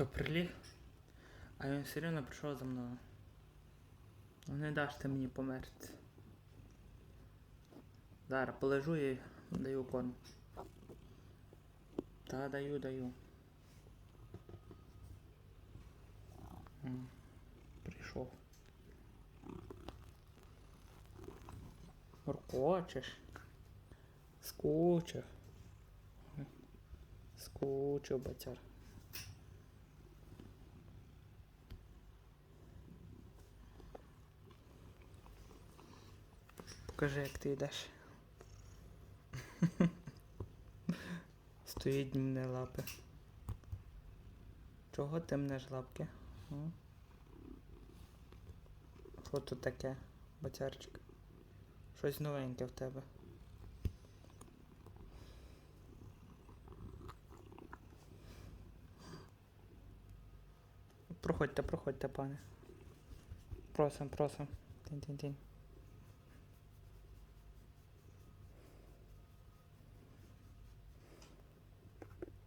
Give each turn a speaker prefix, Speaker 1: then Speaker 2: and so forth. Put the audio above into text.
Speaker 1: то приліг, а він все рівно прийшов за мною. Ну не даш ти мені померти. Зараз полежу і даю корм. Та даю, даю. Прийшов. Моркочеш. Скучив. Скучив батяр. Покажи, як ти йдеш. Стоїть мене лапи. Чого ти мнеш лапки? Що тут таке, батярчик? Щось новеньке в тебе. Проходьте, проходьте, пане. Просим, просим. Тінь-тінь-тінь.